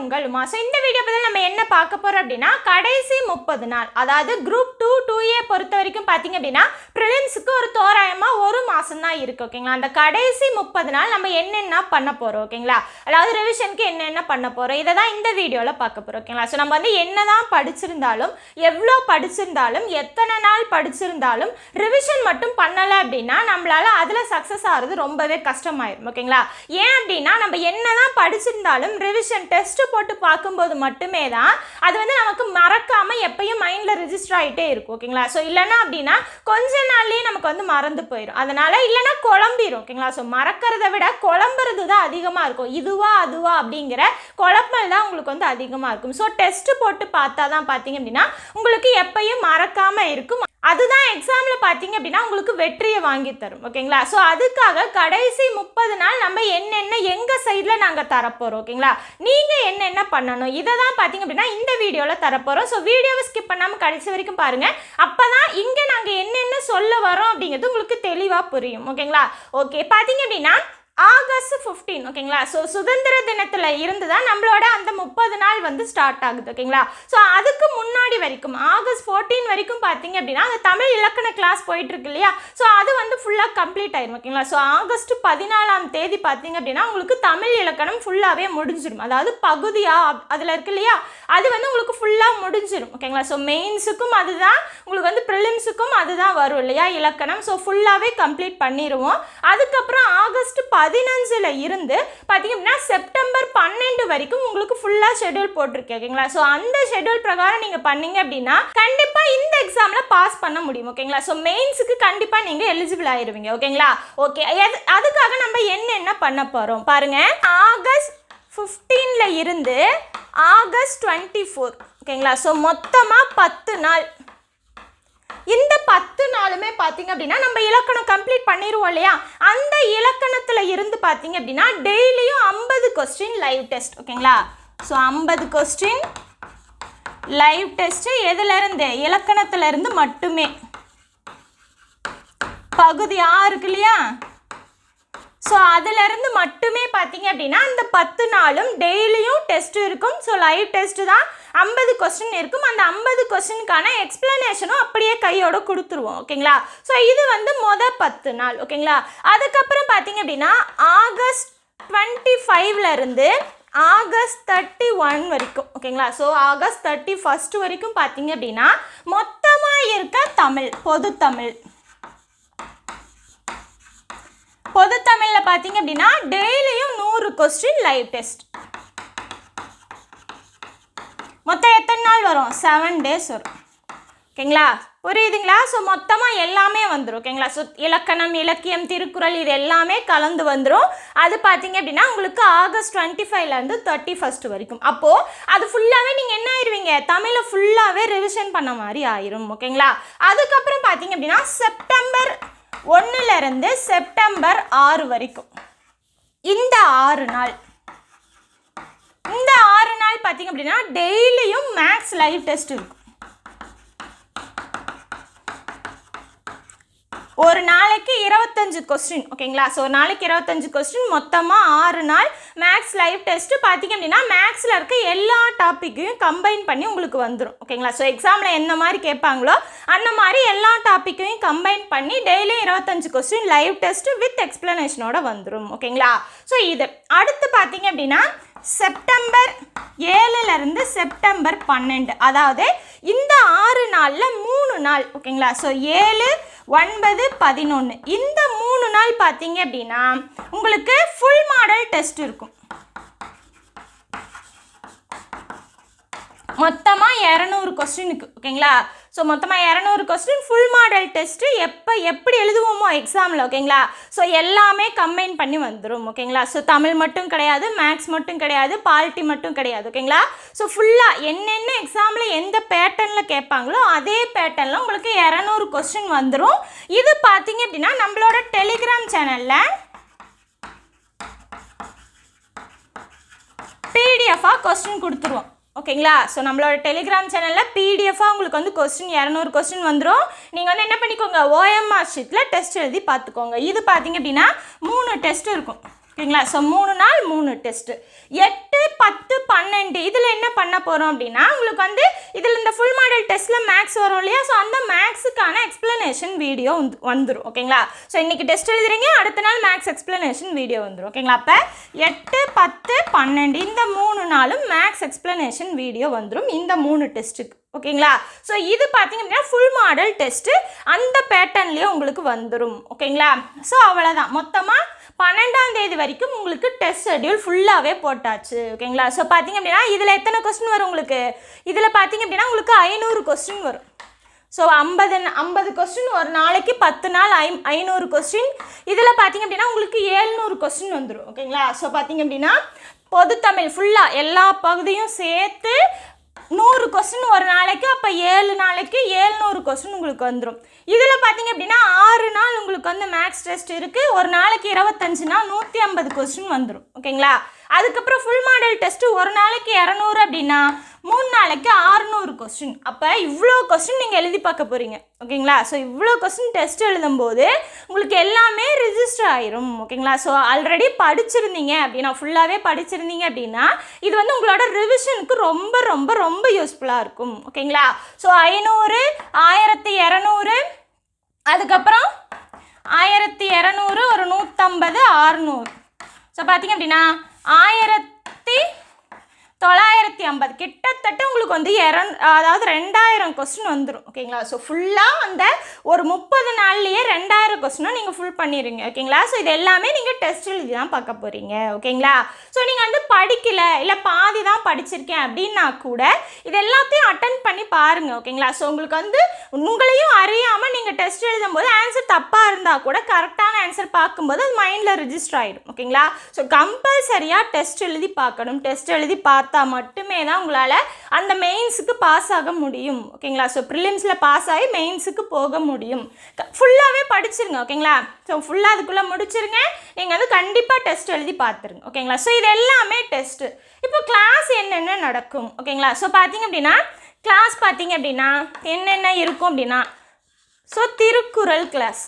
உங்கள் உமா. ஸோ இந்த வீடியோ பதில் நம்ம என்ன பார்க்க போகிறோம் அப்படின்னா கடைசி முப்பது நாள் அதாவது குரூப் டூ டூ ஏ பொறுத்த வரைக்கும் பார்த்தீங்க அப்படின்னா ப்ரிலிம்ஸுக்கு ஒரு தோராயமாக ஒரு மாதம் தான் இருக்குது ஓகேங்களா அந்த கடைசி முப்பது நாள் நம்ம என்னென்ன பண்ண போகிறோம் ஓகேங்களா அதாவது ரிவிஷனுக்கு என்னென்ன பண்ண போகிறோம் இதை தான் இந்த வீடியோவில் பார்க்க போகிறோம் ஓகேங்களா ஸோ நம்ம வந்து என்ன தான் படிச்சிருந்தாலும் எவ்வளோ படிச்சிருந்தாலும் எத்தனை நாள் படிச்சிருந்தாலும் ரிவிஷன் மட்டும் பண்ணலை அப்படின்னா நம்மளால அதில் சக்ஸஸ் ஆகிறது ரொம்பவே கஷ்டமாயிரும் ஓகேங்களா ஏன் அப்படின்னா நம்ம என்னதான் படிச்சிருந்தாலும் ரிவிஷன் டெஸ்ட் போட்டு பார்க்கும்போது மட்டுமே தான் அது வந்து நமக்கு மறக்காமல் எப்பயும் மைண்டில் ரிஜிஸ்டர் ஆகிட்டே இருக்கும் ஓகேங்களா ஸோ இல்லைன்னா அப்படின்னா கொஞ்ச நாள்லயே நமக்கு வந்து மறந்து போயிடும் அதனால் இல்லைன்னா குழம்பிடும் ஓகேங்களா ஸோ மறக்கிறத விட குழம்புறது தான் அதிகமாக இருக்கும். இதுவா அதுவா அப்படிங்கிற குழப்பல் தான் உங்களுக்கு வந்து அதிகமாக இருக்கும். ஸோ டெஸ்ட் போட்டு பார்த்தா தான் பார்த்தீங்க அப்படின்னா உங்களுக்கு எப்பயும் மறக்காமல் இருக்கும். அதுதான் எக்ஸாமில் பார்த்தீங்க அப்படின்னா உங்களுக்கு வெற்றியை வாங்கி தரும் ஓகேங்களா ஸோ அதுக்காக கடைசி முப்பது நாள் நம்ம என்னென்ன எங்கள் சைடில் நாங்கள் தரப்போகிறோம் ஓகேங்களா நீங்கள் என்னென்ன பண்ணணும் இதை தான் பார்த்தீங்க அப்படின்னா இந்த வீடியோவில் தரப்போகிறோம் ஸோ வீடியோவை ஸ்கிப் பண்ணாமல் கடைசி வரைக்கும் பாருங்கள் அப்போ தான் இங்கே நாங்கள் என்னென்ன சொல்ல வரோம் அப்படிங்கிறது உங்களுக்கு தெளிவாக புரியும் ஓகேங்களா ஓகே பார்த்தீங்க அப்படின்னா ஆகஸ்ட் ஃபிஃப்டீன் ஓகேங்களா? ஸோ சுதந்திர தினத்தில் இருந்து தான் நம்மளோட அந்த முப்பது நாள் வந்து ஸ்டார்ட் ஆகுது ஓகேங்களா? ஸோ அதுக்கு முன்னாடி வரைக்கும் ஆகஸ்ட் ஃபோர்டீன் வரைக்கும் பார்த்தீங்க அப்படின்னா அந்த தமிழ் இலக்கண கிளாஸ் போயிட்டுருக்கு இல்லையா? ஸோ அது வந்து ஃபுல்லாக கம்ப்ளீட் ஆயிரும் ஓகேங்களா? ஸோ ஆகஸ்ட் பதினாலாம் தேதி பார்த்தீங்க அப்படின்னா உங்களுக்கு தமிழ் இலக்கணம் ஃபுல்லாகவே முடிஞ்சிடும் அதாவது பகுதியாக அதில் இருக்கு இல்லையா? அது வந்து உங்களுக்கு ஃபுல்லாக முடிஞ்சிடும் ஓகேங்களா? ஸோ மெயின்ஸுக்கும் அதுதான் உங்களுக்கு வந்து ப்ரிலிம்ஸுக்கும் அதுதான் வரும் இல்லையா இலக்கணம். ஸோ ஃபுல்லாகவே கம்ப்ளீட் பண்ணிடுவோம் அதுக்கப்புறம் ஆகஸ்ட் பதினஞ்சில் இருந்து பார்த்தீங்கன்னா செப்டம்பர் பன்னெண்டு வரைக்கும் உங்களுக்கு ஃபுல்லாக ஷெட்யூல் போட்டிருக்கேன் ஓகேங்களா ஸோ அந்த ஷெட்யூல் பிரகாரம் நீங்கள் பண்ணீங்க அப்படின்னா கண்டிப்பாக இந்த எக்ஸாமில் பாஸ் பண்ண முடியும் ஓகேங்களா ஸோ மெயின்ஸுக்கு கண்டிப்பாக நீங்கள் எலிஜிபிள் ஆயிருவீங்க ஓகேங்களா ஓகே அதுக்காக நம்ம என்னென்ன பண்ண போகிறோம் பாருங்கள் ஆகஸ்ட் ஃபிஃப்டீனில் இருந்து ஆகஸ்ட் டுவெண்ட்டி ஃபோர் ஓகேங்களா ஸோ மொத்தமாக பத்து நாள். இந்த பத்து நாளுமே பார்த்தீங்க அப்படின்னா நம்ம இலக்கணம் கம்ப்ளீட் பண்ணிடுவோம் இல்லையா? அந்த இலக்கணத்தில் இருந்து பார்த்தீங்க அப்படின்னா டெய்லியும் ஐம்பது கொஸ்டின் லைவ் டெஸ்ட் ஓகேங்களா? ஸோ ஐம்பது கொஸ்டின் லைவ் டெஸ்ட்டு எதுலேருந்து இலக்கணத்துலேருந்து மட்டுமே. பகுதி ஆறுக்கு இல்லையா? ஸோ அதுலேருந்து மட்டுமே பார்த்தீங்க அப்படின்னா அந்த பத்து நாளும் டெய்லியும் டெஸ்ட் இருக்கும். ஸோ லைவ் டெஸ்ட்டு தான் ஐம்பது கொஸ்டின் இருக்கும். அந்த ஐம்பது கொஸ்டினுக்கான எக்ஸ்ப்ளனேஷனும் அப்படியே கையோட கொடுத்துருவோம். ஓகேங்களா? ஸோ இது வந்து மொதல் பத்து நாள். ஓகேங்களா? அதுக்கப்புறம் பார்த்தீங்க அப்படின்னா ஆகஸ்ட் டுவெண்ட்டி ஃபைவ்லேருந்து ஆகஸ்ட் தேர்ட்டி ஒன் வரைக்கும். ஓகேங்களா? ஸோ ஆகஸ்ட் தேர்ட்டி ஃபஸ்ட் வரைக்கும் பார்த்தீங்க அப்படின்னா மொத்தமாக இருக்க தமிழ் பொது தமிழ். பொது தமிழில் பார்த்தீங்க அப்படின்னா டெய்லியும் நூறு கொஸ்டின் லைவ் டெஸ்ட் மொத்தம் எத்தனை நாள் வரும்? செவன் டேஸ் வரும். ஓகேங்களா? புரியுதுங்களா? ஸோ மொத்தமாக எல்லாமே வந்துடும் ஓகேங்களா? ஸோ இலக்கணம் இலக்கியம் திருக்குறள் இது எல்லாமே கலந்து வந்துடும் அது பார்த்தீங்க அப்படின்னா உங்களுக்கு ஆகஸ்ட் டுவெண்ட்டி ஃபைவ்லேருந்து தேர்ட்டி ஃபஸ்ட் வரைக்கும். அப்போது அது ஃபுல்லாகவே நீங்கள் என்ன ஆயிருவீங்க? தமிழை ஃபுல்லாகவே ரிவிஷன் பண்ண மாதிரி ஆயிரும். ஓகேங்களா? அதுக்கப்புறம் பார்த்தீங்க அப்படின்னா செப்டம்பர் ஒன்றுலேருந்து செப்டம்பர் ஆறு வரைக்கும். இந்த ஆறு நாள். இந்த ஆறு நாள் பார்த்தீங்க அப்படின்னா டெய்லியும் மேக்ஸ் லைவ் டெஸ்ட் இருக்கும் ஒரு நாளைக்கு இருபத்தஞ்சு கொஸ்டின் ஓகேங்களா ஸோ ஒரு நாளைக்கு இருபத்தஞ்சு கொஸ்டின் மொத்தமாக ஆறு நாள் மேக்ஸ் லைவ் டெஸ்ட்டு பார்த்தீங்க அப்படின்னா மேக்ஸில் இருக்க எல்லா டாப்பிக்கையும் கம்பைன் பண்ணி உங்களுக்கு வந்துடும் ஓகேங்களா ஸோ எக்ஸாமில் என்ன மாதிரி கேட்பாங்களோ அந்த மாதிரி எல்லா டாப்பிக்கையும் கம்பைன் பண்ணி டெய்லியும் இருபத்தஞ்சு கொஸ்டின் லைவ் டெஸ்ட்டு வித் எக்ஸ்ப்ளனேஷனோட வந்துடும் ஓகேங்களா ஸோ இது. அடுத்து பார்த்தீங்க அப்படின்னா செப்டம்பர் ஏழுலேருந்து செப்டம்பர் பன்னெண்டு அதாவது இந்த ஆறு நாளில் மூணு நாள் ஓகேங்களா ஸோ ஏழு ஒன்பது பதினொன்று இந்த மூணு நாள் பார்த்தீங்க அப்படின்னா உங்களுக்கு ஃபுல் மாடல் டெஸ்ட் இருக்கும். மொத்தமாக இரநூறு கொஸ்டினுக்கு ஓகேங்களா ஸோ மொத்தமாக இரநூறு கொஸ்டின் ஃபுல் மாடல் டெஸ்ட்டு எப்போ எப்படி எழுதுவோமோ எக்ஸாமில் ஓகேங்களா ஸோ எல்லாமே கம்பைன் பண்ணி வந்துடும் ஓகேங்களா ஸோ தமிழ் மட்டும் கிடையாது மேக்ஸ் மட்டும் கிடையாது பாலிட்டி மட்டும் கிடையாது ஓகேங்களா ஸோ ஃபுல்லாக என்னென்ன எக்ஸாமில் எந்த பேட்டர்னில் கேட்பாங்களோ அதே பேட்டர்னில் உங்களுக்கு இரநூறு கொஸ்டின் வந்துடும் இது பார்த்தீங்க அப்படின்னா நம்மளோட டெலிகிராம் சேனலில் பிடிஎஃபாக கொஸ்டின் கொடுத்துருவோம். ஓகேங்களா? ஸோ நம்மளோட டெலிகிராம் சேனலில் பிடிஎஃபாக உங்களுக்கு வந்து கொஸ்டின் இரநூறு கொஸ்டின் வந்துடும் நீங்கள் வந்து என்ன பண்ணிக்கோங்க? ஓஎம்ஆர் ஷீட்டில் டெஸ்ட் எழுதி பார்த்துக்கோங்க. இது பார்த்தீங்க அப்படின்னா மூணு டெஸ்ட் இருக்கும். ஓகேங்களா? ஸோ மூணு நாள் மூணு டெஸ்ட்டு எட்டு பத்து பன்னெண்டு. இதில் என்ன பண்ண போகிறோம் அப்படின்னா உங்களுக்கு வந்து இதில் இந்த ஃபுல் மாடல் டெஸ்ட்டில் மேக்ஸ் வரும் இல்லையா? ஸோ அந்த மேக்ஸுக்கான எக்ஸ்ப்ளனேஷன் வீடியோ வந்து வந்துடும் ஓகேங்களா? ஸோ இன்றைக்கி டெஸ்ட் எழுதுறீங்க அடுத்த நாள் மேக்ஸ் எக்ஸ்ப்ளனேஷன் வீடியோ வந்துடும் ஓகேங்களா? அப்போ எட்டு பத்து பன்னெண்டு இந்த மூணு நாளும் மேக்ஸ் எக்ஸ்ப்ளனேஷன் வீடியோ வந்துடும் இந்த மூணு டெஸ்ட்டுக்கு ஓகேங்களா? ஸோ இது பார்த்தீங்க அப்படின்னா ஃபுல் மாடல் டெஸ்ட்டு அந்த பேட்டர்ன்லேயே உங்களுக்கு வந்துடும் ஓகேங்களா? ஸோ அவ்வளோதான் மொத்தமாக பன்னெண்டாம் தேதி வரைக்கும் உங்களுக்கு டெஸ்ட் ஷெட்யூல் ஃபுல்லாகவே போட்டாச்சு. ஓகேங்களா? ஸோ பார்த்தீங்க அப்படின்னா இதில் எத்தனை கொஸ்டின் வரும் உங்களுக்கு? இதில் பார்த்தீங்க அப்படின்னா உங்களுக்கு ஐநூறு கொஸ்டின் வரும். ஸோ ஐம்பது ஐம்பது கொஸ்டின் ஒரு நாளைக்கு பத்து நாள் ஐ ஐநூறு கொஸ்டின் இதில் பார்த்தீங்க அப்படின்னா உங்களுக்கு ஏழ்நூறு கொஸ்டின் வந்துடும் ஓகேங்களா? ஸோ பார்த்தீங்க அப்படின்னா பொதுத்தமிழ் ஃபுல்லாக எல்லா பகுதியும் சேர்த்து நூறு கொஸ்டின் ஒரு நாளைக்கு அப்போ ஏழு நாளைக்கு ஏழ்நூறு கொஸ்டின் உங்களுக்கு வந்துடும் இதில் பார்த்தீங்க அப்படின்னா ஆறு நாள் உங்களுக்கு வந்து மேக்ஸ் டெஸ்ட் இருக்குது ஒரு நாளைக்கு இருபத்தஞ்சு நாள் நூற்றி ஐம்பது கொஸ்டின் வந்துடும் ஓகேங்களா அதுக்கப்புறம் ஃபுல் மாடல் டெஸ்ட்டு ஒரு நாளைக்கு இரநூறு அப்படின்னா மூணு நாளைக்கு ஆறுநூறு கொஸ்டின் அப்போ இவ்வளோ கொஸ்டின் நீங்கள் எழுதி பார்க்க போகிறீங்க ஓகேங்களா? ஸோ இவ்வளோ கொஸ்டின் டெஸ்ட் எழுதும்போது உங்களுக்கு எல்லாமே ரிஜிஸ்டர் ஆயிரும். ஓகேங்களா? ஸோ ஆல்ரெடி படிச்சிருந்தீங்க அப்படின்னா ஃபுல்லாகவே படிச்சிருந்தீங்க அப்படின்னா இது வந்து உங்களோட ரிவிஷனுக்கு ரொம்ப ரொம்ப ரொம்ப யூஸ்ஃபுல்லாக இருக்கும். ஓகேங்களா? ஸோ ஐநூறு ஆயிரத்தி இரநூறு அதுக்கப்புறம் ஆயிரத்தி இரநூறு ஒரு நூற்றம்பது ஆறுநூறு ஸோ பார்த்தீங்க அப்படின்னா ஆயிரத்தி தொள்ளாயிரத்தி ஐம்பது. கிட்டத்தட்ட உங்களுக்கு வந்து இரண் அதாவது ரெண்டாயிரம் கொஸ்டின் வந்துடும் ஓகேங்களா ஸோ ஃபுல்லாக அந்த ஒரு முப்பது நாள்லேயே ரெண்டாயிரம் கொஸ்டினும் நீங்கள் ஃபுல் பண்ணிடுங்க ஓகேங்களா ஸோ இது எல்லாமே நீங்கள் டெஸ்ட் எழுதி தான் பார்க்க போகிறீங்க ஓகேங்களா ஸோ நீங்கள் வந்து படிக்கல இல்லை பாதி தான் படிச்சிருக்கேன் அப்படின்னா கூட இது எல்லாத்தையும் அட்டன் பண்ணி பாருங்கள் ஓகேங்களா ஸோ உங்களுக்கு வந்து உங்களையும் அறியாமல் நீங்கள் டெஸ்ட் எழுதும்போது ஆன்சர் தப்பாக இருந்தால் கூட கரெக்டான ஆன்சர் பார்க்கும்போது அது மைண்டில் ரிஜிஸ்டர் ஆகிடும் ஓகேங்களா ஸோ கம்பல்சரியாக டெஸ்ட் எழுதி பார்க்கணும் டெஸ்ட் எழுதி பார்த்து பார்த்தா மட்டுமே தான் உங்களால் அந்த மெயின்ஸுக்கு பாஸ் ஆக முடியும். ஓகேங்களா ஸோ ப்ரிலிம்ஸில் பாஸ் ஆகி மெயின்ஸுக்கு போக முடியும். ஃபுல்லாகவே படிச்சிருங்க ஓகேங்களா ஸோ ஃபுல்லாக அதுக்குள்ளே முடிச்சிருங்க. நீங்கள் வந்து கண்டிப்பாக டெஸ்ட் எழுதி பார்த்துருங்க ஓகேங்களா ஸோ இது எல்லாமே டெஸ்ட்டு இப்போ கிளாஸ் என்னென்ன நடக்கும் ஓகேங்களா ஸோ பார்த்தீங்க அப்படின்னா கிளாஸ் பார்த்தீங்க அப்படின்னா என்னென்ன இருக்கும் அப்படின்னா so Thirukkural class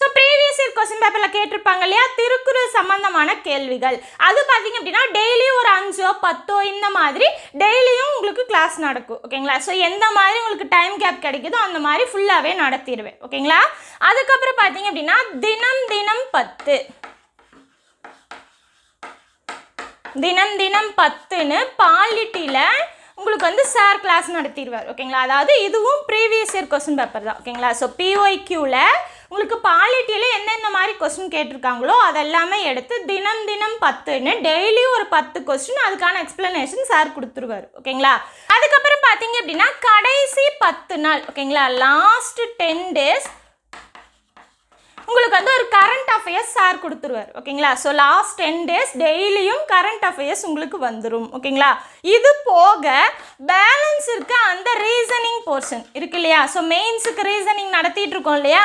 so previous year question பேப்பரில் கேட்டிருப்பாங்க இல்லையா? திருக்குறள் சம்பந்தமான கேள்விகள். அது பார்த்தீங்க அப்படின்னா டெய்லியும் ஒரு அஞ்சோ பத்தோ இந்த மாதிரி டெய்லியும் உங்களுக்கு கிளாஸ் நடக்கும். ஓகேங்களா? ஸோ எந்த மாதிரி உங்களுக்கு டைம் கேப் கிடைக்குதோ அந்த மாதிரி ஃபுல்லாகவே நடத்திடுவேன். ஓகேங்களா? அதுக்கப்புறம் பார்த்தீங்க அப்படின்னா தினம் தினம் பத்து. தினம் தினம் பத்துன்னு பாலிட்டியில் உங்களுக்கு வந்து சார் கிளாஸ் நடத்திடுவார். ஓகேங்களா? அதாவது இதுவும் ப்ரீவியஸ் இயர் கொஸ்டின் பேப்பர் தான். ஓகேங்களா? ஸோ பிஒய்க்யூவில் உங்களுக்கு பாலிட்டியில் எந்தெந்த மாதிரி கொஸ்டின் கேட்டிருக்காங்களோ அதெல்லாமே எடுத்து தினம் தினம் பத்துன்னு டெய்லியும் ஒரு பத்து கொஸ்டின் அதுக்கான எக்ஸ்ப்ளனேஷன் சார் கொடுத்துருவார். ஓகேங்களா அதுக்கப்புறம் பார்த்தீங்க அப்படின்னா கடைசி பத்து நாள் ஓகேங்களா லாஸ்ட் டென் டேஸ் உங்களுக்கு வந்து ஒரு கரண்ட் அஃபேர்ஸ் சார் கொடுத்துருவார். ஓகேங்களா ஸோ லாஸ்ட் டென் டேஸ் டெய்லியும் கரண்ட் அஃபேர்ஸ் உங்களுக்கு வந்துடும் ஓகேங்களா இது போக பேலன்ஸ் இருக்க அந்த ரீசனிங் போர்ஷன் இருக்கு இல்லையா? ஸோ மெயின்ஸுக்கு ரீசனிங் நடத்திட்டு இருக்கோம் இல்லையா?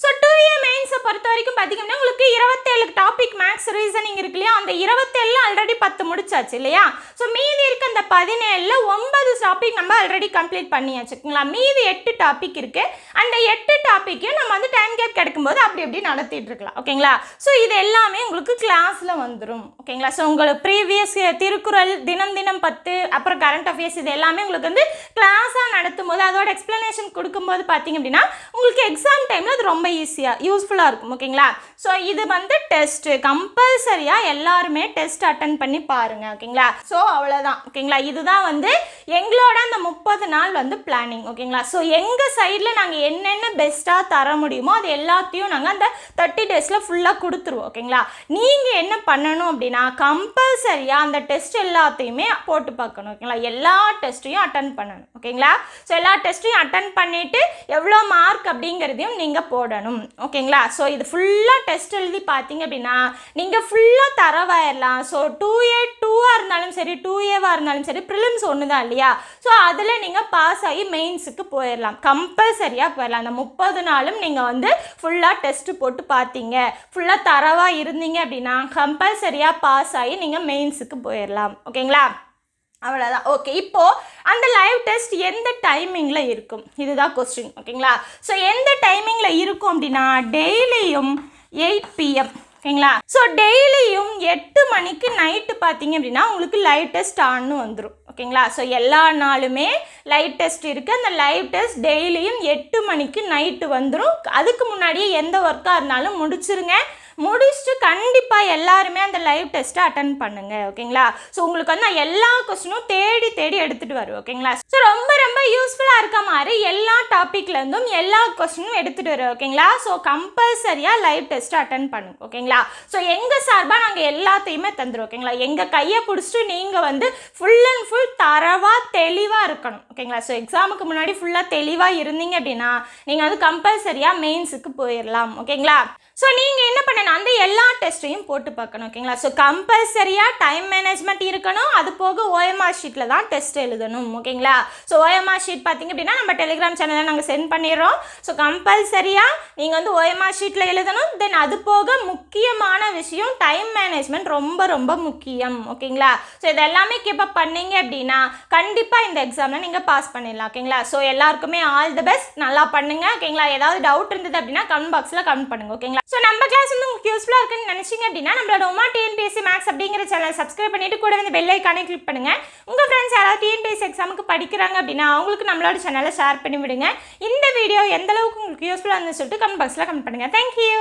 ஸோ டூ ஏ மெயின்ஸை பொறுத்த வரைக்கும் பார்த்தீங்கன்னா உங்களுக்கு இருபத்தேழு டாபிக் மேக்ஸ் ரீசனிங் இருக்கு இல்லையா? அந்த இருபத்தேழு ஆல்ரெடி பத்து முடிச்சாச்சு இல்லையா? ஸோ மீதி இருக்க அந்த பதினேழில் ஒன்பது டாபிக் நம்ம ஆல்ரெடி கம்ப்ளீட் பண்ணியாச்சுங்களா மீதி எட்டு டாபிக் இருக்குது அந்த எட்டு டாப்பிக்கையும் நம்ம வந்து டைம் கேப் கிடைக்கும்போது அப்படி எப்படி நடத்திட்டு இருக்கலாம் ஓகேங்களா? ஸோ இது எல்லாமே உங்களுக்கு கிளாஸில் வந்துடும் ஓகேங்களா? ஸோ உங்களுக்கு ப்ரீவியஸ் திருக்குறள் தினம் தினம் பத்து அப்புறம் கரண்ட் அஃபேர்ஸ் இது எல்லாமே உங்களுக்கு வந்து கிளாஸாக நடத்தும் போது அதோட எக்ஸ்ப்ளனேஷன் கொடுக்கும்போது பார்த்தீங்க அப்படின்னா உங்களுக்கு எக்ஸாம் டைமில் அது ரொம்ப ஈஸியாக யூஸ்ஃபுல்லாக இருக்கும் ஓகேங்களா ஸோ இது வந்து டெஸ்ட்டு கம்பல்சரியாக எல்லாருமே டெஸ்ட் அட்டன் பண்ணி பாருங்க ஓகேங்களா ஸோ அவ்வளோதான் ஓகேங்களா இதுதான் வந்து எங்களோட அந்த முப்பது நாள் வந்து பிளானிங் ஓகேங்களா ஸோ எங்கள் சைடில் நாங்கள் என்னென்ன பெஸ்ட்டாக தர முடியுமோ அது எல்லாத்தையும் நாங்கள் அந்த தேர்ட்டி டேஸில் ஃபுல்லாக கொடுத்துருவோம் ஓகேங்களா நீங்கள் என்ன பண்ணணும் அப்படின்னா கம்பல்சரியாக அந்த டெஸ்ட் எல்லாத்தையுமே போட்டு பார்க்கணும் ஓகேங்களா எல்லா டெஸ்ட்டையும் அட்டன் பண்ணணும் ஓகேங்களா ஸோ எல்லா டெஸ்ட்டையும் அட்டன் பண்ணிவிட்டு எவ்வளோ மார்க் அப்படிங்கிறதையும் நீங்கள் போடணும் ஓகேங்களா ஸோ இது ஃபுல்லாக டெஸ்ட் எழுதி பார்த்தீங்க அப்படின்னா நீங்கள் ஃபுல்லாக தரவாயிடலாம் ஸோ டூ ஏ டூவாக இருந்தாலும் சரி டூ ஏவாக இருந்தாலும் சரி ப்ரிலிம்ஸ் ஒன்று தான் இல்லையா? ஸோ அதில் நீங்கள் பாஸ் ஆகி மெயின்ஸுக்கு போயிடலாம் கம்பல்சரியாக போயிடலாம் அந்த முப்பது நாளும் நீங்கள் வந்து ஃபுல்லாக டெஸ்ட்டு போட்டு பார்த்தீங்க. ஃபுல்லாக தரவாக இருந்தீங்க அப்படின்னா கம்பல்சரியாக பாஸ் ஆகி நீங்கள் மெயின்ஸுக்கு போயிடலாம் ஓகேங்களா? அவ்வளோதான் ஓகே இப்போது அந்த லைவ் டெஸ்ட் எந்த டைமிங்கில் இருக்கும்? இதுதான் கொஸ்டின் ஓகேங்களா? ஸோ எந்த டைமிங்கில் இருக்கும் அப்படின்னா டெய்லியும் எயிட் பிஎம் ஓகேங்களா ஸோ டெய்லியும் எட்டு மணிக்கு நைட்டு பார்த்தீங்க அப்படின்னா உங்களுக்கு லைவ் டெஸ்ட் ஆன்னு வந்துடும் ஓகேங்களா? ஸோ எல்லா நாளுமே லைவ் டெஸ்ட் இருக்குது அந்த லைவ் டெஸ்ட் டெய்லியும் எட்டு மணிக்கு நைட்டு வந்துடும் அதுக்கு முன்னாடியே எந்த ஒர்க்காக இருந்தாலும் முடிச்சிருங்க. முடிச்சுட்டு கண்டிப்பாக எல்லாருமே அந்த லைவ் டெஸ்ட்டை அட்டன் பண்ணுங்கள் ஓகேங்களா? ஸோ உங்களுக்கு வந்து நான் எல்லா கொஸ்டினும் தேடி தேடி எடுத்துகிட்டு வருவேன் ஓகேங்களா? ஸோ ரொம்ப ரொம்ப யூஸ்ஃபுல்லாக இருக்க மாதிரி எல்லா டாப்பிக்லேருந்தும் எல்லா கொஸ்டினும் எடுத்துகிட்டு வருவேன் ஓகேங்களா ஸோ கம்பல்சரியாக லைவ் டெஸ்ட் அட்டன் பண்ணுங்க ஓகேங்களா ஸோ எங்கள் சார்பாக நாங்கள் எல்லாத்தையுமே தந்துடுவோம் ஓகேங்களா எங்கள் கையை பிடிச்சிட்டு நீங்கள் வந்து ஃபுல் அண்ட் ஃபுல் தரவாக தெளிவாக இருக்கணும் ஓகேங்களா ஸோ எக்ஸாமுக்கு முன்னாடி ஃபுல்லாக தெளிவாக இருந்தீங்க அப்படின்னா நீங்கள் வந்து கம்பல்சரியாக மெயின்ஸுக்கு போயிடலாம் ஓகேங்களா ஸோ நீங்கள் என்ன பண்ணணும்? அந்த எல்லா டெஸ்ட்டையும் போட்டு பார்க்கணும் ஓகேங்களா ஸோ கம்பல்சரியாக டைம் மேனேஜ்மெண்ட் இருக்கணும் அது போக ஓஎம்ஆர் ஷீட்டில் தான் டெஸ்ட் எழுதணும் ஓகேங்களா ஸோ ஓஎம்ஆர் ஷீட் பார்த்தீங்க அப்படின்னா நம்ம டெலிகிராம் சேனலில் நாங்கள் சென்ட் பண்ணிடுறோம். ஸோ கம்பல்சரியாக நீங்கள் வந்து ஓஎம்ஆர் ஷீட்டில் எழுதணும் தென் அது போக முக்கியமான விஷயம் டைம் மேனேஜ்மெண்ட் ரொம்ப ரொம்ப முக்கியம் ஓகேங்களா ஸோ இது எல்லாமே கீப்பப் பண்ணீங்க அப்படின்னா கண்டிப்பாக இந்த எக்ஸாமில் நீங்கள் பாஸ் பண்ணிடலாம் ஓகேங்களா ஸோ எல்லாருக்குமே ஆல் தி பெஸ்ட் நல்லா பண்ணுங்கள் ஓகேங்களா ஏதாவது டவுட் இருந்தது அப்படின்னா கமெண்ட் பாக்ஸில் கமெண்ட் பண்ணுங்கள் ஓகேங்களா ஸோ நம்ம கிளாஸ் வந்து உங்களுக்கு யூஸ்ஃபுல்லாக இருக்குன்னு நினச்சிங்க அப்படின்னா நம்மளோட உமா டிஎன்பிஎஸ்சி மேக்ஸ் அப்படிங்கிற சேனல் சப்ஸ்கிரைப் பண்ணிட்டு கூட வந்து பெல் ஐக்கானே கிளிக் பண்ணுங்கள் உங்கள் ஃப்ரெண்ட்ஸ் யாராவது டிஎன்பிஎஸ்சி எக்ஸாமுக்கு படிக்கிறாங்க அப்படின்னா அவங்களுக்கு நம்மளோட சேனலை ஷேர் பண்ணி விடுங்க. இந்த வீடியோ எந்த அளவுக்கு உங்களுக்கு யூஸ்ஃபுல்லாக இருந்துன்னு சொல்லிட்டு கமெண்ட் பாக்ஸில் கமெண்ட் பண்ணுங்கள் தேங்க்யூ